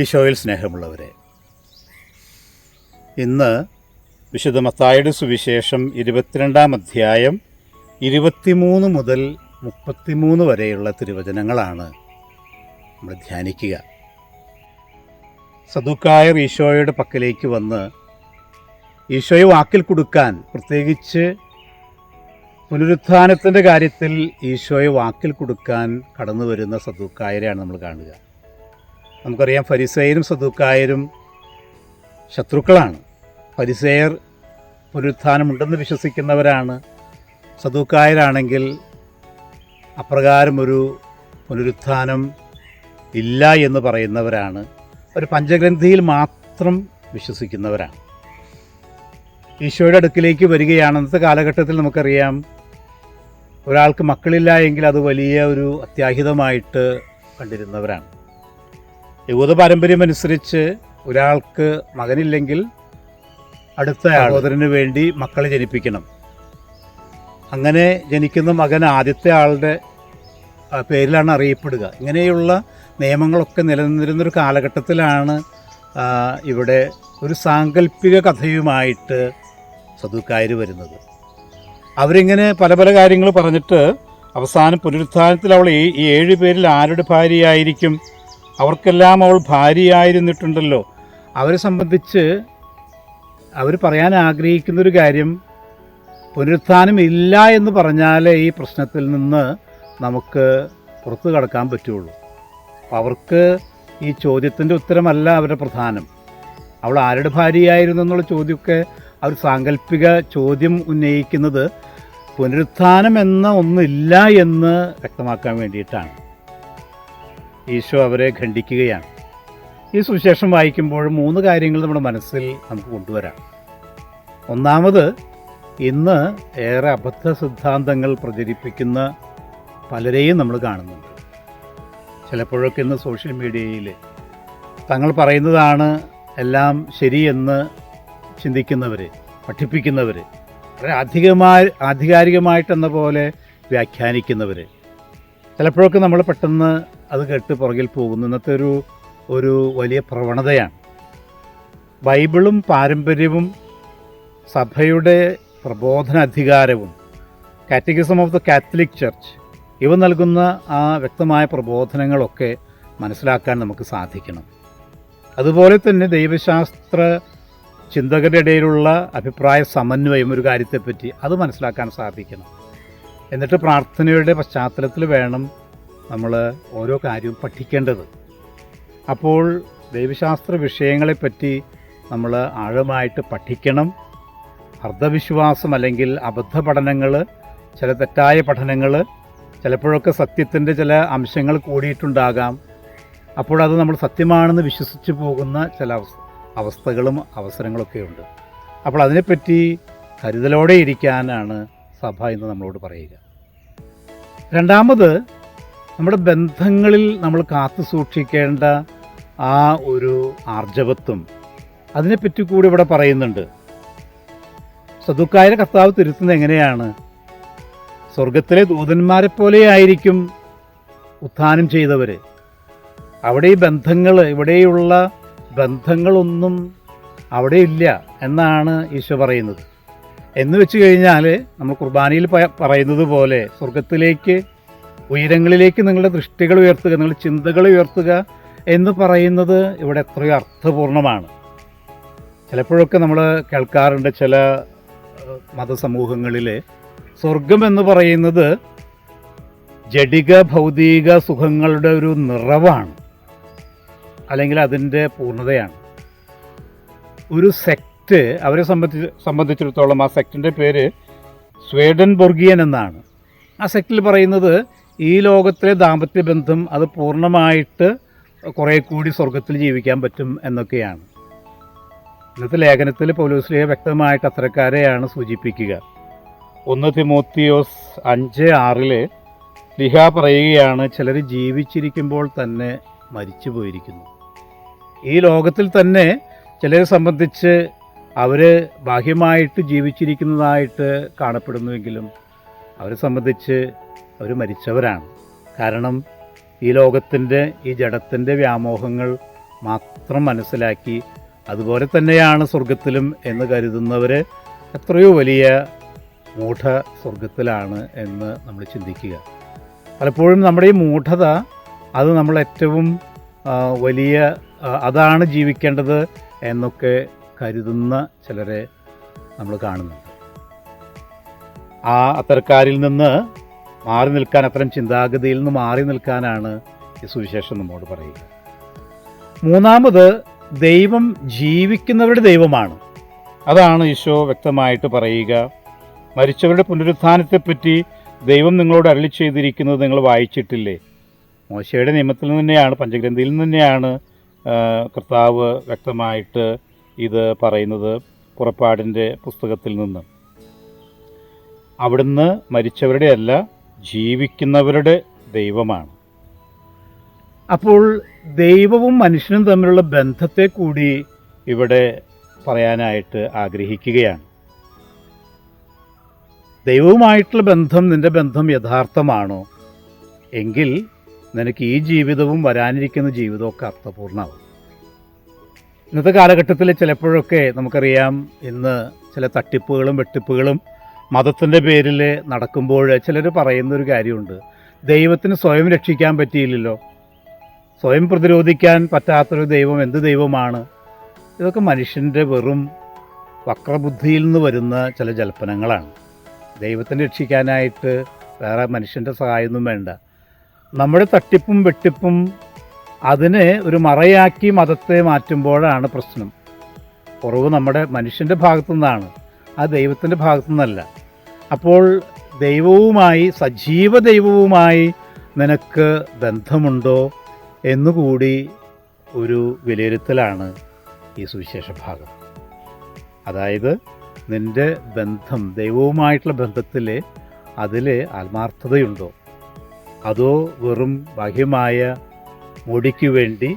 ഈശോയിൽ സ്നേഹമുള്ളവരെ ഇന്ന് വിശുദ്ധ മത്തായുടെ സുവിശേഷം ഇരുപത്തിരണ്ടാം അധ്യായം ഇരുപത്തിമൂന്ന് മുതൽ മുപ്പത്തിമൂന്ന് വരെയുള്ള തിരുവചനങ്ങളാണ് നമ്മൾ ധ്യാനിക്കുക. സദുക്കായർ ഈശോയുടെ പക്കലേക്ക് വന്ന് ഈശോയെ വാക്കിൽ കൊടുക്കാൻ പ്രത്യേകിച്ച് പുനരുത്ഥാനത്തിന്റെ കാര്യത്തിൽ ഈശോയെ വാക്കിൽ കൊടുക്കാൻ കടന്നു വരുന്ന സദുക്കായരെയാണ് നമ്മൾ കാണുക. നമുക്കറിയാം ഫരിസേയരും സദുക്കായരും ശത്രുക്കളാണ്. ഫരിസേയർ പുനരുത്ഥാനമുണ്ടെന്ന് വിശ്വസിക്കുന്നവരാണ്. സദുക്കായരാണെങ്കിൽ അപ്രകാരം ഒരു പുനരുത്ഥാനം ഇല്ല എന്ന് പറയുന്നവരാണ്. ഒരു പഞ്ചഗ്രന്ഥിയിൽ മാത്രം വിശ്വസിക്കുന്നവരാണ്. ഈശോയുടെ അടുക്കിലേക്ക് വരികയാണ്. അന്നത്തെ കാലഘട്ടത്തിൽ നമുക്കറിയാം ഒരാൾക്ക് മക്കളില്ല എങ്കിൽ അത് വലിയ ഒരു അത്യാഹിതമായിട്ട് കണ്ടിരുന്നവരാണ്. യഹൂദ പാരമ്പര്യം അനുസരിച്ച് ഒരാൾക്ക് മകനില്ലെങ്കിൽ അടുത്ത സഹോദരന് വേണ്ടി മക്കളെ ജനിപ്പിക്കണം. അങ്ങനെ ജനിക്കുന്ന മകൻ ആദ്യത്തെ ആളുടെ പേരിലാണ് അറിയപ്പെടുക. ഇങ്ങനെയുള്ള നിയമങ്ങളൊക്കെ നിലനിന്നിരുന്നൊരു കാലഘട്ടത്തിലാണ് ഇവിടെ ഒരു സാങ്കല്പിക കഥയുമായിട്ട് സദുക്കായർ വരുന്നത്. അവരിങ്ങനെ പല പല കാര്യങ്ങൾ പറഞ്ഞിട്ട് അവസാനം പുനരുത്ഥാനത്തിൽ അവൾ ഈ ഏഴ് പേരിൽ ആരുടെ ഭാര്യയായിരിക്കും? അവർക്കെല്ലാം അവൾ ഭാര്യയായിരുന്നിട്ടുണ്ടല്ലോ. അവരെ സംബന്ധിച്ച് അവർ പറയാൻ ആഗ്രഹിക്കുന്നൊരു കാര്യം പുനരുത്ഥാനം ഇല്ല എന്ന് പറഞ്ഞാലേ ഈ പ്രശ്നത്തിൽ നിന്ന് നമുക്ക് പുറത്തു കടക്കാൻ പറ്റുള്ളൂ. അവർക്ക് ഈ ചോദ്യത്തിന്റെ ഉത്തരമല്ല അവരുടെ പ്രധാനം. അവൾ ആരുടെ ഭാര്യയായിരുന്നു എന്നുള്ള ചോദ്യമൊക്കെ അവർ സാങ്കല്പിക ചോദ്യം ഉന്നയിക്കുന്നത് പുനരുത്ഥാനം എന്ന ഒന്നില്ല എന്ന് വ്യക്തമാക്കാൻ വേണ്ടിയിട്ടാണ്. ഈശോ അവരെ ഖണ്ഡിക്കുകയാണ്. ഈ സുവിശേഷം വായിക്കുമ്പോൾ മൂന്ന് കാര്യങ്ങൾ നമ്മുടെ മനസ്സിൽ നമുക്ക് കൊണ്ടുവരാം. ഒന്നാമത് ഇന്ന് ഏറെ അബദ്ധ സിദ്ധാന്തങ്ങൾ പ്രചരിപ്പിക്കുന്ന പലരെയും നമ്മൾ കാണുന്നുണ്ട്. ചിലപ്പോഴൊക്കെ ഇന്ന് സോഷ്യൽ മീഡിയയിൽ തങ്ങൾ പറയുന്നതാണ് എല്ലാം ശരിയെന്ന് ചിന്തിക്കുന്നവർ പഠിപ്പിക്കുന്നവർ വളരെ അധികമായി ആധികാരികമായിട്ടെന്ന പോലെ വ്യാഖ്യാനിക്കുന്നവർ ചിലപ്പോഴൊക്കെ നമ്മൾ പെട്ടെന്ന് അത് കെട്ട് പുറകിൽ പോകുന്നു. ഇന്നത്തെ ഒരു ഒരു വലിയ പ്രവണതയാണ്. ബൈബിളും പാരമ്പര്യവും സഭയുടെ പ്രബോധന അധികാരവും catechism of the Catholic church ഇവ നൽകുന്ന ആ വ്യക്തമായ പ്രബോധനങ്ങളൊക്കെ മനസ്സിലാക്കാൻ നമുക്ക് സാധിക്കണം. അതുപോലെ തന്നെ ദൈവശാസ്ത്ര ചിന്തകരുടെ ഇടയിലുള്ള അഭിപ്രായ സമന്വയം ഒരു കാര്യത്തെപ്പറ്റി അത് മനസ്സിലാക്കാൻ സാധിക്കണം. എന്നിട്ട് പ്രാർത്ഥനയുടെ പശ്ചാത്തലത്തിൽ വേണം നമ്മൾ ഓരോ കാര്യവും പഠിക്കേണ്ടത്. അപ്പോൾ ദൈവശാസ്ത്ര വിഷയങ്ങളെപ്പറ്റി നമ്മൾ ആഴമായിട്ട് പഠിക്കണം. അർദ്ധവിശ്വാസം അല്ലെങ്കിൽ അബദ്ധ പഠനങ്ങൾ ചില തെറ്റായ പഠനങ്ങൾ ചിലപ്പോഴൊക്കെ സത്യത്തിന്റെ ചില അംശങ്ങൾ കൂടിയിട്ടുണ്ടാകാം. അപ്പോൾ അത് നമ്മൾ സത്യമാണെന്ന് വിശ്വസിച്ച് പോകുന്ന ചില അവസ് അവസ്ഥകളും അവസരങ്ങളൊക്കെ ഉണ്ട്. അപ്പോൾ അതിനെപ്പറ്റി കരുതലോടെ ഇരിക്കാനാണ് സഭ എന്ന് നമ്മളോട് പറയുക. രണ്ടാമത് നമ്മുടെ ബന്ധങ്ങളിൽ നമ്മൾ കാത്തു സൂക്ഷിക്കേണ്ട ആ ഒരു ആർജവത്വം അതിനെപ്പറ്റി കൂടി ഇവിടെ പറയുന്നുണ്ട്. സദുക്കായ കർത്താവ് തിരുത്തുന്നത് എങ്ങനെയാണ്? സ്വർഗത്തിലെ ദൂതന്മാരെ പോലെയായിരിക്കും ഉത്ഥാനം ചെയ്തവർ അവിടെ ഈ ബന്ധങ്ങൾ ഇവിടെയുള്ള ബന്ധങ്ങളൊന്നും അവിടെ ഇല്ല എന്നാണ് ഈശോ പറയുന്നത്. എന്ന് വെച്ച് കഴിഞ്ഞാൽ നമ്മൾ കുർബാനയിൽ പറയുന്നത് പോലെ സ്വർഗത്തിലേക്ക് ഉയരങ്ങളിലേക്ക് നിങ്ങളുടെ ദൃഷ്ടികൾ ഉയർത്തുക നിങ്ങളുടെ ചിന്തകൾ ഉയർത്തുക എന്ന് പറയുന്നത് ഇവിടെ എത്രയോ അർത്ഥപൂർണമാണ്. ചിലപ്പോഴൊക്കെ നമ്മൾ കേൾക്കാറുണ്ട് ചില മതസമൂഹങ്ങളിൽ സ്വർഗം എന്ന് പറയുന്നത് ജഡിക ഭൗതിക സുഖങ്ങളുടെ ഒരു നിറവാണ് അല്ലെങ്കിൽ അതിന്റെ പൂർണതയാണ്. ഒരു സെക്റ്റ് അവരെ സംബന്ധിച്ച് സംബന്ധിച്ചിടത്തോളം ആ സെക്റ്റിന്റെ പേര് സ്വേഡൻ ബൊർഗിയൻ എന്നാണ്. ആ സെക്റ്റിൽ പറയുന്നത് ഈ ലോകത്തിലെ ദാമ്പത്യ ബന്ധം അത് പൂർണമായിട്ട് കുറേ കൂടി സ്വർഗത്തിൽ ജീവിക്കാൻ പറ്റും എന്നൊക്കെയാണ്. ഇന്നത്തെ ലേഖനത്തിൽ പൗലോസ്ലിയ വ്യക്തമായിട്ട് അത്തരക്കാരെയാണ് സൂചിപ്പിക്കുക. ഒന്ന് തിമോത്തിയോസ് അഞ്ച് ആറിൽ ലിഹ പറയുകയാണ് ചിലർ ജീവിച്ചിരിക്കുമ്പോൾ തന്നെ മരിച്ചു പോയിരിക്കുന്നു. ഈ ലോകത്തിൽ തന്നെ ചിലരെ സംബന്ധിച്ച് അവർ ബാഹ്യമായിട്ട് ജീവിച്ചിരിക്കുന്നതായിട്ട് കാണപ്പെടുന്നുവെങ്കിലും അവരെ സംബന്ധിച്ച് അവർ മരിച്ചവരാണ്. കാരണം ഈ ലോകത്തിന്റെ ഈ ജഡത്തിന്റെ വ്യാമോഹങ്ങൾ മാത്രം മനസ്സിലാക്കി അതുപോലെ തന്നെയാണ് സ്വർഗത്തിലും എന്ന് കരുതുന്നവർ എത്രയോ വലിയ മൂഢ സ്വർഗത്തിലാണ് എന്ന് നമ്മൾ ചിന്തിക്കുക. പലപ്പോഴും നമ്മുടെ ഈ മൂഢത അത് നമ്മൾ ഏറ്റവും വലിയ അതാണ് ജീവിക്കേണ്ടത് എന്നൊക്കെ കരുതുന്ന ചിലരെ നമ്മൾ കാണുന്നുണ്ട്. ആ അത്തരക്കാരിൽ നിന്ന് മാറി നിൽക്കാൻ അത്തരം ചിന്താഗതിയിൽ നിന്ന് മാറി നിൽക്കാനാണ് ഈ സുവിശേഷം നമ്മോട് പറയുക. മൂന്നാമത് ദൈവം ജീവിക്കുന്നവരുടെ ദൈവമാണ്. അതാണ് ഈശോ വ്യക്തമായിട്ട് പറയുക. മരിച്ചവരുടെ പുനരുത്ഥാനത്തെപ്പറ്റി ദൈവം നിങ്ങളോട് അരളി ചെയ്തിരിക്കുന്നത് നിങ്ങൾ വായിച്ചിട്ടില്ലേ? മോശയുടെ നിയമത്തിൽ നിന്ന് തന്നെയാണ് പഞ്ചഗ്രന്ഥിയിൽ നിന്ന് തന്നെയാണ് കർത്താവ് വ്യക്തമായിട്ട് ഇത് പറയുന്നത് പുറപ്പാടിന്റെ പുസ്തകത്തിൽ നിന്ന്. അവിടുന്ന് മരിച്ചവരുടെ അല്ല ജീവിക്കുന്നവരുടെ ദൈവമാണ്. അപ്പോൾ ദൈവവും മനുഷ്യനും തമ്മിലുള്ള ബന്ധത്തെ കൂടി ഇവിടെ പറയാനായിട്ട് ആഗ്രഹിക്കുകയാണ്. ദൈവവുമായിട്ടുള്ള ബന്ധം നിന്റെ ബന്ധം യഥാർത്ഥമാണോ? എങ്കിൽ നിനക്ക് ഈ ജീവിതവും വരാനിരിക്കുന്ന ജീവിതമൊക്കെ അർത്ഥപൂർണമാവും ഇന്നത്തെ കാലഘട്ടത്തിൽ ചിലപ്പോഴൊക്കെ നമുക്കറിയാം ഇന്ന് ചില തട്ടിപ്പുകളും വെട്ടിപ്പുകളും മതത്തിന്റെ പേരിൽ നടക്കുമ്പോൾ ചിലർ പറയുന്നൊരു കാര്യമുണ്ട്. ദൈവത്തിന് സ്വയം രക്ഷിക്കാൻ പറ്റിയില്ലല്ലോ. സ്വയം പ്രതിരോധിക്കാൻ പറ്റാത്തൊരു ദൈവം എന്ത് ദൈവമാണ്? ഇതൊക്കെ മനുഷ്യന്റെ വെറും വക്രബുദ്ധിയിൽ നിന്ന് വരുന്ന ചില ജൽപ്പനങ്ങളാണ്. ദൈവത്തിനെ രക്ഷിക്കാനായിട്ട് വേറെ മനുഷ്യന്റെ സഹായമൊന്നും വേണ്ട. നമ്മുടെ തട്ടിപ്പും വെട്ടിപ്പും അതിനെ ഒരു മറയാക്കി മതത്തെ മാറ്റുമ്പോഴാണ് പ്രശ്നം. കുറവ് നമ്മുടെ മനുഷ്യന്റെ ഭാഗത്തു നിന്നാണ് ആ ദൈവത്തിന്റെ ഭാഗത്തു നിന്നല്ല അപ്പോൾ ദൈവവുമായി സജീവ ദൈവവുമായി നിനക്ക് ബന്ധമുണ്ടോ എന്നുകൂടി ഒരു വിലയിരുത്തലാണ് ഈ സുവിശേഷ ഭാഗം. അതായത് നിന്റെ ബന്ധം ദൈവവുമായിട്ടുള്ള ബന്ധത്തിൽ അതിൽ ആത്മാർത്ഥതയുണ്ടോ? അതോ വെറും ബാഹ്യമായ മുടിക്ക് വേണ്ടി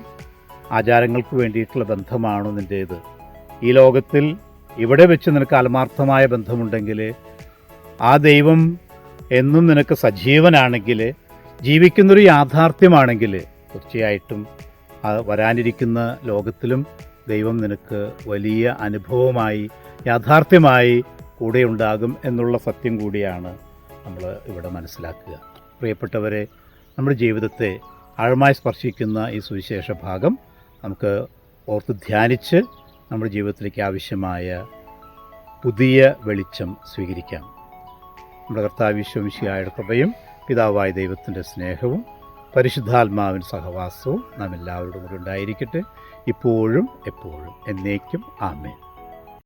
ആചാരങ്ങൾക്ക് വേണ്ടിയിട്ടുള്ള ബന്ധമാണോ നിന്റേത് ഈ ലോകത്തിൽ ഇവിടെ വെച്ച് നിനക്ക് ആത്മാർത്ഥമായ ബന്ധമുണ്ടെങ്കിൽ ആ ദൈവം എന്നും നിനക്ക് സജീവനാണെങ്കിൽ ജീവിക്കുന്നൊരു യാഥാർത്ഥ്യമാണെങ്കിൽ തീർച്ചയായിട്ടും വരാനിരിക്കുന്ന ലോകത്തിലും ദൈവം നിനക്ക് വലിയ അനുഭവമായി യാഥാർത്ഥ്യമായി കൂടെ ഉണ്ടാകും എന്നുള്ള സത്യം കൂടിയാണ് നമ്മൾ ഇവിടെ മനസ്സിലാക്കുക. പ്രിയപ്പെട്ടവരെ നമ്മുടെ ജീവിതത്തെ ആഴമായി സ്പർശിക്കുന്ന ഈ സുവിശേഷ ഭാഗം നമുക്ക് ഓർത്ത് ധ്യാനിച്ച് നമ്മുടെ ജീവിതത്തിലേക്ക് ആവശ്യമായ പുതിയ വെളിച്ചം സ്വീകരിക്കാം. നമ്മുടെ കർത്താവ് വിശ്വമിശിയായുടെ കൃപയും പിതാവായ ദൈവത്തിന്റെ സ്നേഹവും പരിശുദ്ധാത്മാവിൻ സഹവാസവും നാം എല്ലാവരോടും കൂടി ഉണ്ടായിരിക്കട്ടെ. ഇപ്പോഴും എപ്പോഴും എന്നേക്കും ആമേൻ.